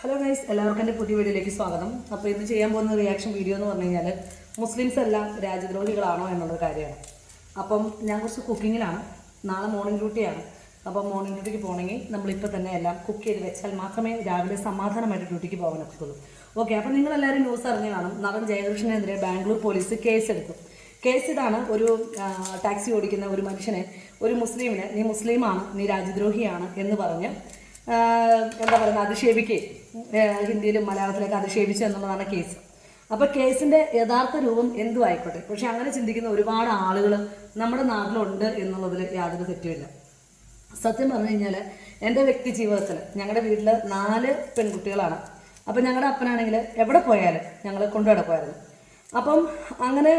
Hello guys എല്ലാവർക്കും എന്റെ പുതിയ വീഡിയോയിലേക്ക് സ്വാഗതം. അപ്പോൾ ഇന്ന് ചെയ്യാൻ പോകുന്ന റിയാക്ഷൻ വീഡിയോ എന്ന് പറഞ്ഞു കഴിഞ്ഞാൽ മുസ്ലിംസ് എല്ലാം രാജ്യദ്രോഹികളാണോ എന്നുള്ളൊരു കാര്യമാണ്. അപ്പം ഞാൻ കുറച്ച് കുക്കിങ്ങിലാണ് നാളെ മോർണിംഗ് ഡ്യൂട്ടിയാണ് അപ്പം മോർണിംഗ് ഡ്യൂട്ടിക്ക് പോകണമെങ്കിൽ നമ്മളിപ്പോൾ തന്നെ എല്ലാം കുക്ക് ചെയ്ത് വെച്ചാൽ മാത്രമേ രാവിലെ സമാധാനമായിട്ട് ഡ്യൂട്ടിക്ക് പോകാൻ ഒക്കത്തുള്ളൂ ഓക്കെ അപ്പോൾ നിങ്ങളെല്ലാവരും ന്യൂസ് അറിഞ്ഞു കാണും. നടൻ ജയകൃഷ്ണനെതിരെ ബാംഗ്ലൂർ പോലീസ് കേസെടുത്തു കേസ് ഇതാണ് ഒരു ടാക്സി ഓടിക്കുന്ന ഒരു മനുഷ്യനെ ഒരു മുസ്ലിമിനെ നീ മുസ്ലിമാണ് നീ രാജ്യദ്രോഹിയാണ് എന്ന് പറഞ്ഞ് എന്താ പറയുന്നത് അധിക്ഷേപിക്കുകയും ഹിന്ദിയിലും മലയാളത്തിലൊക്കെ അധിക്ഷേപിച്ചു എന്നുള്ളതാണ് കേസ് അപ്പോൾ കേസിന്റെ യഥാർത്ഥ രൂപം എന്തും ആയിക്കോട്ടെ. പക്ഷെ അങ്ങനെ ചിന്തിക്കുന്ന ഒരുപാട് ആളുകൾ നമ്മുടെ നാട്ടിലുണ്ട് എന്നുള്ളതിൽ യാതൊരു തെറ്റുമില്ല. സത്യം പറഞ്ഞു കഴിഞ്ഞാൽ എന്റെ വ്യക്തി ജീവിതത്തിൽ ഞങ്ങളുടെ വീട്ടിൽ നാല് പെൺകുട്ടികളാണ്. അപ്പം ഞങ്ങളുടെ അപ്പനാണെങ്കിൽ എവിടെ പോയാലും ഞങ്ങൾ കൊണ്ടുവിടെ പോയായിരുന്നു. അപ്പം അങ്ങനെ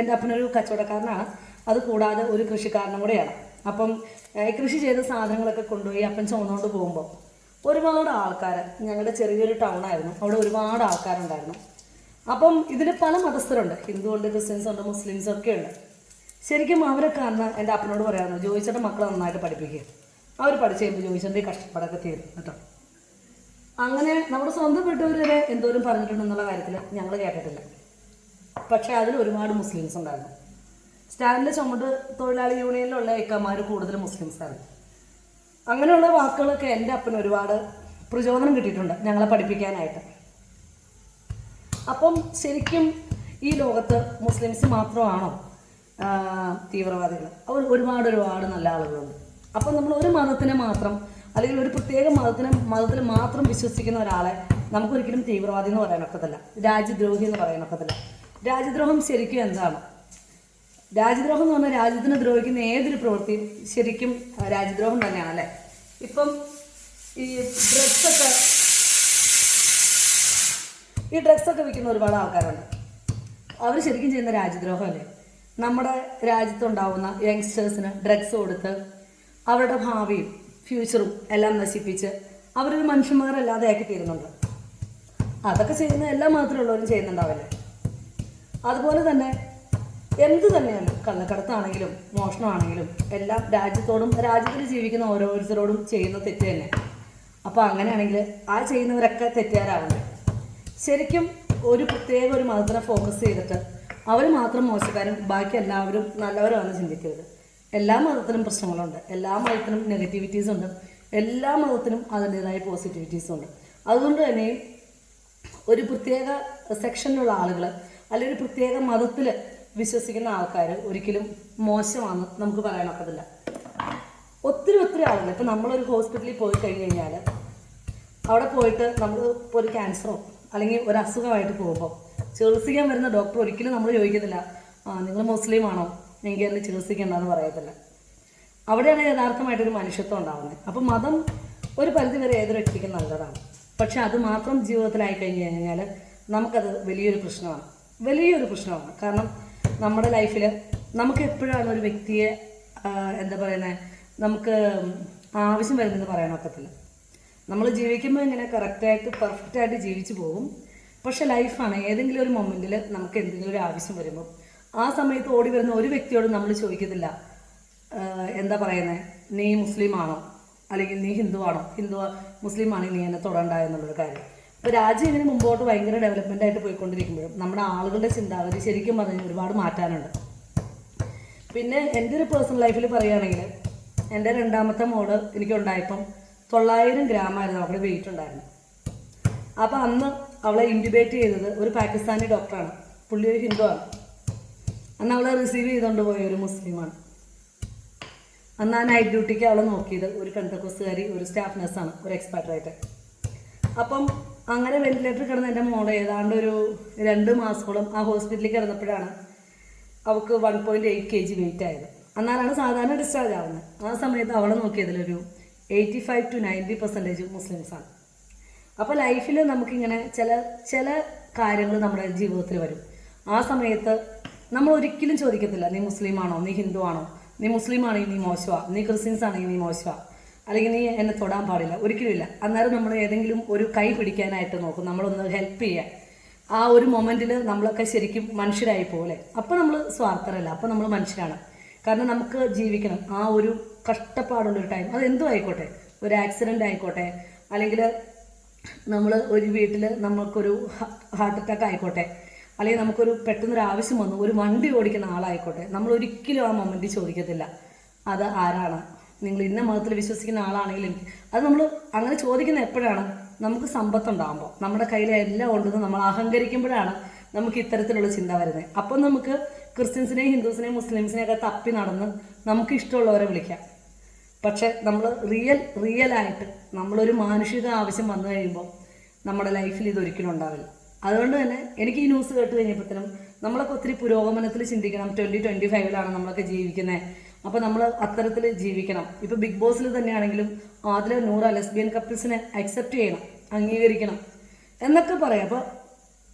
എന്റെ അപ്പനൊരു കച്ചവടക്കാരനാണ്. അത് കൂടാതെ ഒരു കൃഷിക്കാരനും കൂടെയാണ്. അപ്പം കൃഷി ചെയ്ത സാധനങ്ങളൊക്കെ കൊണ്ടുപോയി അപ്പൻ ചുമന്നുകൊണ്ട് പോകുമ്പോൾ ഒരുപാട് ആൾക്കാർ ഞങ്ങളുടെ ചെറിയൊരു ടൗൺ ആയിരുന്നു അവിടെ ഒരുപാട് ആൾക്കാരുണ്ടായിരുന്നു. അപ്പം ഇതിൽ പല മതസ്ഥരുണ്ട്. ഹിന്ദു ഉണ്ട് ക്രിസ്ത്യൻസ് ഉണ്ട് മുസ്ലിംസ് ഒക്കെ ഉണ്ട് ശരിക്കും അവരൊക്കെ അന്ന് എന്റെ അപ്പനോട് പറയാമെന്ന് ജോയിച്ചേട്ടൻ മക്കളെ നന്നായിട്ട് പഠിപ്പിക്കുക അവർ പഠിച്ചു കഴിയുമ്പോൾ ജോയിച്ചേന്റെ കഷ്ടപ്പാടൊക്കെ തീരും കേട്ടോ. അങ്ങനെ നമ്മുടെ സ്വന്തം വീട്ടുകാർ വരെ എന്തോരം പറഞ്ഞിട്ടുണ്ടെന്നുള്ള കാര്യത്തിൽ ഞങ്ങൾ കേട്ടിട്ടില്ല. പക്ഷേ അതിൽ ഒരുപാട് മുസ്ലിംസ് ഉണ്ടായിരുന്നു സ്റ്റാലിന്റെ ചുമട് തൊഴിലാളി യൂണിയനിലുള്ള ഏക്കന്മാർ കൂടുതൽ മുസ്ലിംസാണ് അങ്ങനെയുള്ള വാക്കുകളൊക്കെ എന്റെ അപ്പന് ഒരുപാട് പ്രചോദനം കിട്ടിയിട്ടുണ്ട് ഞങ്ങളെ പഠിപ്പിക്കാനായിട്ട്. അപ്പം ശരിക്കും ഈ ലോകത്ത് മുസ്ലിംസ് മാത്രമാണോ തീവ്രവാദികൾ അവർ ഒരുപാട് ഒരുപാട് നല്ല ആളുകളുണ്ട്. അപ്പം നമ്മൾ ഒരു മതത്തിനെ മാത്രം അല്ലെങ്കിൽ ഒരു പ്രത്യേക മതത്തിനെ മതത്തിൽ മാത്രം വിശ്വസിക്കുന്ന ഒരാളെ നമുക്കൊരിക്കലും തീവ്രവാദി എന്ന് പറയാനൊക്കത്തില്ല രാജ്യദ്രോഹി എന്ന് പറയാനൊക്കത്തില്ല രാജ്യദ്രോഹം ശരിക്കും എന്താണ്? രാജ്യദ്രോഹം എന്ന് പറഞ്ഞാൽ രാജ്യത്തിനെ ദ്രോഹിക്കുന്ന ഏതൊരു പ്രവൃത്തിയും ശരിക്കും രാജ്യദ്രോഹം തന്നെയാണ് അല്ലേ ഇപ്പം ഈ ഡ്രഗ്സ് ഒക്കെ ഈ ഡ്രഗ്സ് ഒക്കെ വിൽക്കുന്ന ഒരുപാട് ആൾക്കാരുണ്ട്. അവർ ശരിക്കും ചെയ്യുന്ന രാജ്യദ്രോഹമല്ലേ നമ്മുടെ രാജ്യത്തുണ്ടാവുന്ന യങ്സ്റ്റേഴ്സിന് ഡ്രഗ്സ് കൊടുത്ത് അവരുടെ ഭാവിയും ഫ്യൂച്ചറും എല്ലാം നശിപ്പിച്ച് അവരൊരു മനുഷ്യന്മാരല്ലാതെ ആക്കി തീരുന്നുണ്ട്. അതൊക്കെ ചെയ്യുന്ന എല്ലാ മാത്രമുള്ളവരും ചെയ്യുന്നുണ്ടാവില്ലേ? അതുപോലെ തന്നെ എന്ത് തന്നെയാണ് കള്ളക്കടത്താണെങ്കിലും മോഷണമാണെങ്കിലും എല്ലാം രാജ്യത്തോടും രാജ്യത്തിൽ ജീവിക്കുന്ന ഓരോരുത്തരോടും ചെയ്യുന്ന തെറ്റ് തന്നെ. അപ്പോൾ അങ്ങനെയാണെങ്കിൽ ആ ചെയ്യുന്നവരൊക്കെ തെറ്റുകാരാവുന്നത് ശരിക്കും ഒരു പ്രത്യേക ഒരു മതത്തിനെ ഫോക്കസ് ചെയ്തിട്ട് അവർ മാത്രം മോശക്കാരും ബാക്കി എല്ലാവരും നല്ലവരാണെന്ന് ചിന്തിക്കരുത്. എല്ലാ മതത്തിനും പ്രശ്നങ്ങളുണ്ട്. എല്ലാ മതത്തിനും നെഗറ്റിവിറ്റീസ് ഉണ്ട്. എല്ലാ മതത്തിനും അതിന്റെതായ പോസിറ്റിവിറ്റീസ് ഉണ്ട്. അതുകൊണ്ട് തന്നെ ഒരു പ്രത്യേക സെക്ഷനിലുള്ള ആളുകൾ അല്ലെങ്കിൽ ഒരു പ്രത്യേക മതത്തിൽ വിശ്വസിക്കുന്ന ആൾക്കാർ ഒരിക്കലും മോശമാണ് നമുക്ക് പറയാനൊക്കത്തില്ല. ഒത്തിരി ഒത്തിരി ആളുകൾ ഇപ്പം നമ്മളൊരു ഹോസ്പിറ്റലിൽ പോയി കഴിഞ്ഞ് കഴിഞ്ഞാൽ അവിടെ പോയിട്ട് നമ്മൾ ഇപ്പോൾ ഒരു ക്യാൻസറോ അല്ലെങ്കിൽ ഒരു അസുഖമായിട്ട് പോകുമ്പോൾ ചികിത്സിക്കാൻ വരുന്ന ഡോക്ടർ ഒരിക്കലും നമ്മൾ ചോദിക്കത്തില്ല നിങ്ങൾ മുസ്ലിം ആണോ എനിക്ക് എന്നെ ചികിത്സിക്കേണ്ടെന്ന് പറയത്തില്ല. അവിടെയാണ് യഥാർത്ഥമായിട്ടൊരു മനുഷ്യത്വം ഉണ്ടാകുന്നത് അപ്പം മതം ഒരു പരിധിവരെ ഏതൊരു വ്യക്തിക്കും നല്ലതാണ്. പക്ഷെ അത് മാത്രം ജീവിതത്തിലായി കഴിഞ്ഞ് കഴിഞ്ഞാൽ നമുക്കത് വലിയൊരു പ്രശ്നമാണ്. വലിയൊരു പ്രശ്നമാണ്. കാരണം നമ്മുടെ ലൈഫിൽ നമുക്ക് എപ്പോഴാണ് ഒരു വ്യക്തിയെ എന്താ പറയുന്നത് നമുക്ക് ആവശ്യം വരുന്നതെന്ന് പറയാനൊക്കത്തില്ല നമ്മൾ ജീവിക്കുമ്പോൾ ഇങ്ങനെ കറക്റ്റായിട്ട് പെർഫെക്റ്റായിട്ട് ജീവിച്ചു പോകും. പക്ഷെ ലൈഫാണ് ഏതെങ്കിലും ഒരു മൊമെന്റിൽ നമുക്ക് എന്തെങ്കിലും ഒരു ആവശ്യം വരുമ്പോൾ ആ സമയത്ത് ഓടി വരുന്ന ഒരു വ്യക്തിയോട് നമ്മൾ ചോദിക്കത്തില്ല എന്താ പറയുന്നത് നീ മുസ്ലിം ആണോ അല്ലെങ്കിൽ നീ ഹിന്ദു ആണോ ഹിന്ദു മുസ്ലിം ആണെങ്കിൽ നീ എന്നെ തൊടണ്ട എന്നുള്ളൊരു കാര്യം. ഇപ്പോൾ രാജ്യം ഇങ്ങനെ മുമ്പോട്ട് ഭയങ്കര ഡെവലപ്മെന്റ് ആയിട്ട് പോയിക്കൊണ്ടിരിക്കുമ്പോഴും നമ്മുടെ ആളുകളുടെ ചിന്താഗതി ശരിക്കും പറഞ്ഞാൽ ഒരുപാട് മാറ്റാനുണ്ട്. പിന്നെ എന്റെ ഒരു പേഴ്സണൽ ലൈഫിൽ പറയുകയാണെങ്കിൽ എന്റെ രണ്ടാമത്തെ മോൾ എനിക്കുണ്ടായപ്പം തൊള്ളായിരം ഗ്രാമായിരുന്നു അവളുടെ വെയിറ്റ് ഉണ്ടായിരുന്നു അപ്പോൾ അന്ന് അവളെ ഇൻക്യുബേറ്റ് ചെയ്തത് ഒരു പാകിസ്ഥാനി ഡോക്ടറാണ് പുള്ളി ഒരു ഹിന്ദു ആണ്. അന്ന് അവളെ റിസീവ് ചെയ്തുകൊണ്ട് പോയ ഒരു മുസ്ലിമാണ് അന്ന് ആ നൈറ്റ് ഡ്യൂട്ടിക്ക് അവളെ നോക്കിയത് ഒരു പെന്തക്കോസുകാരി ഒരു സ്റ്റാഫ് നഴ്സാണ് ഒരു എക്സ്പെർട്ടായിട്ട് അപ്പം അങ്ങനെ വെന്റിലേറ്ററിൽ കിടന്ന എന്റെ മോളെ ഏതാണ്ട് ഒരു രണ്ട് മാസത്തോളം ആ ഹോസ്പിറ്റലിൽ കിടന്നപ്പോഴാണ് അവൾക്ക് one point eight K G weight ആയത്. എന്നാലാണ് സാധാരണ ഡിസ്ചാർജ് ആവുന്നത്. ആ സമയത്ത് അവളെ നോക്കിയതിലൊരു eighty five to ninety percentage മുസ്ലിംസാണ് അപ്പോൾ ലൈഫിൽ നമുക്കിങ്ങനെ ചില ചില കാര്യങ്ങൾ നമ്മുടെ ജീവിതത്തിൽ വരും. ആ സമയത്ത് നമ്മൾ ഒരിക്കലും ചോദിക്കത്തില്ല നീ മുസ്ലിം ആണോ നീ ഹിന്ദു ആണോ നീ മുസ്ലിം ആണെങ്കിൽ നീ മോശമാണ് നീ ക്രിസ്ത്യൻസ് ആണെങ്കിൽ നീ മോശമാണ് അല്ലെങ്കിൽ നീ എന്നെ തൊടാൻ പാടില്ല. ഒരിക്കലും ഇല്ല. അന്നേരം നമ്മൾ ഏതെങ്കിലും ഒരു കൈ പിടിക്കാനായിട്ട് നോക്കും. നമ്മളൊന്ന് ഹെൽപ്പ് ചെയ്യാൻ. ആ ഒരു മൊമെന്റിൽ നമ്മളൊക്കെ ശരിക്കും മനുഷ്യരായി പോലെ. അപ്പോൾ നമ്മൾ സ്വാർത്ഥരല്ല. അപ്പോൾ നമ്മൾ മനുഷ്യരാണ്. കാരണം നമുക്ക് ജീവിക്കണം. ആ ഒരു കഷ്ടപ്പാടുള്ളൊരു ടൈം അത് എന്തും ആയിക്കോട്ടെ. ഒരു ആക്സിഡന്റ് ആയിക്കോട്ടെ. അല്ലെങ്കിൽ നമ്മൾ ഒരു വീട്ടിൽ നമുക്കൊരു ഹാർട്ട് അറ്റാക്ക് ആയിക്കോട്ടെ. അല്ലെങ്കിൽ നമുക്കൊരു പെട്ടെന്നൊരു ആവശ്യം വന്നു. ഒരു വണ്ടി ഓടിക്കുന്ന ആളായിക്കോട്ടെ. നമ്മൾ ഒരിക്കലും ആ മൊമെന്റ് ചോദിക്കത്തില്ല. അത് ആരാണ്? നിങ്ങൾ ഇന്ന മതത്തിൽ വിശ്വസിക്കുന്ന ആളാണെങ്കിലും അത് നമ്മൾ അങ്ങനെ ചോദിക്കുന്ന എപ്പോഴാണ്? നമുക്ക് സമ്പത്ത് സമ്പത്തുണ്ടാകുമ്പോൾ നമ്മുടെ കയ്യിൽ എല്ലാം ഉണ്ടെന്ന് നമ്മൾ അഹങ്കരിക്കുമ്പോഴാണ് നമുക്ക് ഇത്തരത്തിലുള്ള ചിന്ത വരുന്നത്. അപ്പം നമുക്ക് ക്രിസ്ത്യൻസിനെയും ഹിന്ദുസിനെയും മുസ്ലിംസിനെയും ഒക്കെ തപ്പി നടന്ന് നമുക്ക് ഇഷ്ടമുള്ളവരെ വിളിക്കാം. പക്ഷെ നമ്മൾ റിയൽ റിയൽ റിയലായിട്ട് നമ്മളൊരു മാനുഷിക ആവശ്യം വന്നു കഴിയുമ്പോൾ നമ്മുടെ ലൈഫിൽ ഇതൊരിക്കലും ഉണ്ടാവില്ല. അതുകൊണ്ട് തന്നെ എനിക്ക് ഈ ന്യൂസ് കേട്ട് കഴിഞ്ഞപ്പോഴത്തേനും നമ്മളൊക്കെ ഒത്തിരി പുരോഗമനത്തിൽ ചിന്തിക്കണം. ട്വന്റി ട്വന്റി ഫൈവിലാണ് നമ്മളൊക്കെ ജീവിക്കുന്നത്. അപ്പോൾ നമ്മൾ അത്തരത്തിൽ ജീവിക്കണം. ഇപ്പോൾ ബിഗ് ബോസിൽ തന്നെയാണെങ്കിലും ആദില നൂറ ലെസ്ബിയൻ കപ്പിൾസിനെ അക്സെപ്റ്റ് ചെയ്യണം അംഗീകരിക്കണം എന്നൊക്കെ പറയാം. അപ്പോൾ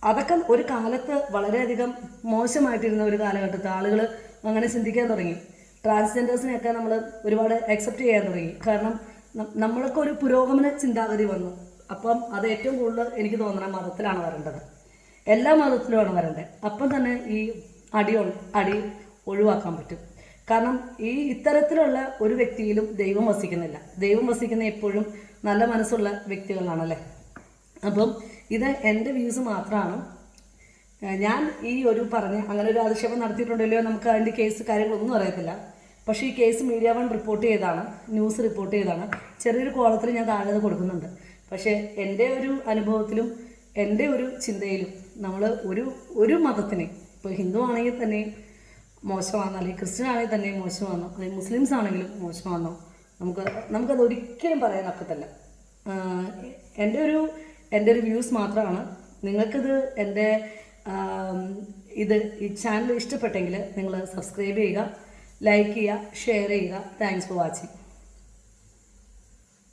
അതൊക്കെ ഒരു കാലത്ത് വളരെയധികം മോശമായിട്ടിരുന്ന ഒരു കാലഘട്ടത്തിൽ ആളുകൾ അങ്ങനെ ചിന്തിക്കാൻ തുടങ്ങി. ട്രാൻസ്ജെൻഡേഴ്സിനെയൊക്കെ നമ്മൾ ഒരുപാട് അക്സെപ്റ്റ് ചെയ്യാൻ തുടങ്ങി. കാരണം നമ്മളൊക്കെ ഒരു പുരോഗമന ചിന്താഗതി വന്നു. അപ്പം അത് ഏറ്റവും കൂടുതൽ എനിക്ക് തോന്നുന്നത് മതത്തിലാണ് വരേണ്ടത്. എല്ലാ മതത്തിലുമാണ് വരേണ്ടത്. അപ്പം തന്നെ ഈ അടി അടി ഒഴിവാക്കാൻ പറ്റും. കാരണം ഈ ഇത്തരത്തിലുള്ള ഒരു വ്യക്തിയിലും ദൈവം വസിക്കുന്നില്ല. ദൈവം വസിക്കുന്ന എപ്പോഴും നല്ല മനസ്സുള്ള വ്യക്തികളാണല്ലേ? അപ്പം ഇത് എന്റെ വ്യൂസ് മാത്രമാണ് ഞാൻ ഈ ഒരു പറഞ്ഞ് അങ്ങനെ ഒരു അധിക്ഷേപം നടത്തിയിട്ടുണ്ടല്ലോ നമുക്ക് അതിന്റെ കേസ് കാര്യങ്ങളൊന്നും അറിയത്തില്ല. പക്ഷേ ഈ കേസ് മീഡിയ വൺ റിപ്പോർട്ട് ചെയ്താണ് ന്യൂസ് റിപ്പോർട്ട് ചെയ്താണ് ചെറിയൊരു കോളത്തിൽ ഞാൻ താഴെ കൊടുക്കുന്നുണ്ട്. പക്ഷേ എന്റെ ഒരു അനുഭവത്തിലും എന്റെ ഒരു ചിന്തയിലും നമ്മൾ ഒരു ഒരു മതത്തിനെ ഇപ്പോൾ ഹിന്ദു ആണെങ്കിൽ തന്നെ മോശമാണോ അല്ലെങ്കിൽ ക്രിസ്ത്യൻ ആണെങ്കിൽ തന്നെ മോശമാണെന്നോ? അല്ലെങ്കിൽ മുസ്ലിംസ് ആണെങ്കിലും മോശമാണോ നമുക്ക് നമുക്കത് ഒരിക്കലും പറയാൻ ഒക്കത്തില്ല. എന്റെ ഒരു എന്റെ ഒരു വ്യൂസ് മാത്രമാണ് നിങ്ങൾക്കിത് എന്റെ ഇത് ഈ ചാനൽ ഇഷ്ടപ്പെട്ടെങ്കിൽ നിങ്ങൾ സബ്സ്ക്രൈബ് ചെയ്യുക ലൈക്ക് ചെയ്യുക ഷെയർ ചെയ്യുക. Thanks for watching.